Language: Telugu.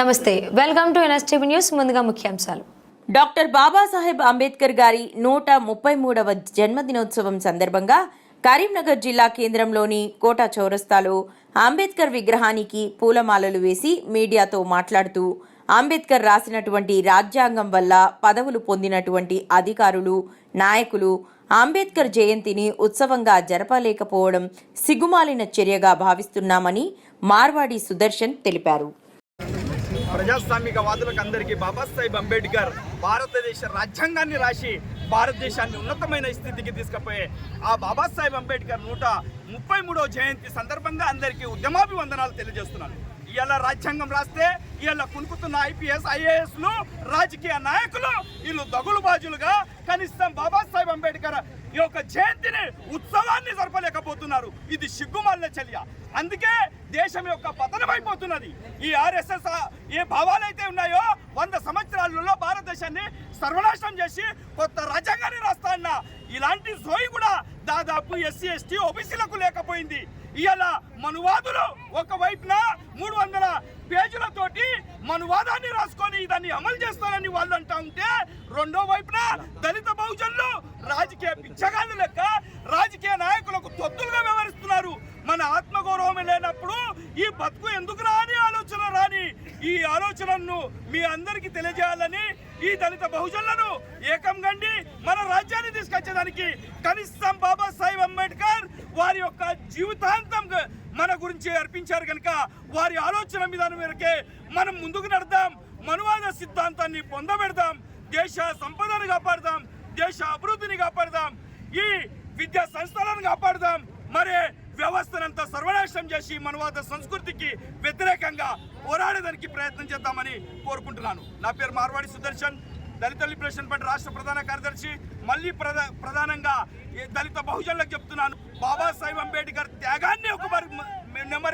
నమస్తే. వెల్కమ్ టు ఎన్ఎస్టీవీ న్యూస్ ముందుగా ముఖ్యాంశాలు. డాక్టర్ బాబాసాహెబ్ అంబేద్కర్ గారి నూట ముప్పై మూడవ జన్మదినోత్సవం సందర్భంగా కరీంనగర్ జిల్లా కేంద్రంలోని కోట చౌరస్తాలో అంబేద్కర్ విగ్రహానికి పూలమాలలు వేసి మీడియాతో మాట్లాడుతూ అంబేద్కర్ రాసినటువంటి రాజ్యాంగం వల్ల పదవులు పొందినటువంటి అధికారులు నాయకులు అంబేద్కర్ జయంతిని ఉత్సవంగా జరపలేకపోవడం సిగ్గుమాలిన చర్యగా భావిస్తున్నామని మార్వాడి సుదర్శన్ తెలిపారు. ప్రజాస్వామిక వాదులకు అందరికీ బాబాసాహెబ్ అంబేద్కర్ భారతదేశ రాజ్యాంగాన్ని రాసి భారతదేశాన్ని ఉన్నతమైన స్థితికి తీసుకుపోయే ఆ బాబాసాహెబ్ అంబేద్కర్ నూట ముప్పై మూడో జయంతి సందర్భంగా అందరికీ ఉద్యమాభివందనాలు తెలియజేస్తున్నాను. ఇవాళ రాజ్యాంగం రాస్తే ఇవాళ కునుకుతున్న ఐపీఎస్ ఐఏఎస్లు రాజకీయ నాయకులు వీళ్ళు దగులు బాజులుగా కనీసం బాబాసాహెబ్ అంబేద్కర్ ఈ యొక్క జయంతిని ఉత్సవాన్ని జరపలేకపోతున్నారు ఇది సిగ్గుమల్ల చర్య. అందుకే దేశం యొక్క పతనం అయిపోతున్నది ఈ ఆర్ఎస్ఎస్ ఏ భావాలైతే ఉన్నాయో వంద సంవత్సరాలలో భారతదేశాన్ని సర్వనాశనం చేసి కొత్త రాజ్యాంగాన్ని రాస్తా అన్న ఇలాంటి సోయి కూడా దాదాపు ఎస్సీ ఎస్టీ ఓబీసీలకు లేకపోయింది. ఇవాళ మనువాదులు ఒక వైపున మూడు వందల పేజీలతోటి మనువాదాన్ని రాసుకొని దాన్ని అమలు చేస్తారని వాళ్ళు అంటా ఉంటే రెండో వైపున బతుకు ఎందుకు రాని ఆలోచన రాని ఈ ఆలోచనను మీ అందరికీ తెలియజేయాలని ఈ దళిత బహుజనులను ఏకం గండి మన రాజ్యాన్ని తీసుకొచ్చేదానికి కనీసం బాబాసాహెబ్ అంబేద్కర్ వారి యొక్క జీవితాంతం మన గురించి అర్పించారు కనుక వారి ఆలోచన విధానం మేరకే మనం ముందుకు నడదాం మనువాద సిద్ధాంతాన్ని పొందబెడదాం దేశ సంపదను కాపాడదాం దేశ అభివృద్ధిని కాపాడదాం ఈ విద్యా సంస్థలను కాపాడదాం. మరి వ్యవస్థనంతా సర్వనాశనం చేసి మనవాద సంస్కృతికి వ్యతిరేకంగా పోరాడేదానికి ప్రయత్నం చేద్దామని కోరుకుంటున్నాను. నా పేరు మార్వాడి సుదర్శన్ దళిత లిబరేషన్ పార్టీ రాష్ట్ర ప్రధాన కార్యదర్శి. మళ్ళీ ప్రధా ప్రధానంగా దళిత బహుజనులకు చెప్తున్నాను. బాబాసాహెబ్ అంబేద్కర్ త్యాగాన్ని ఒక నెంబర్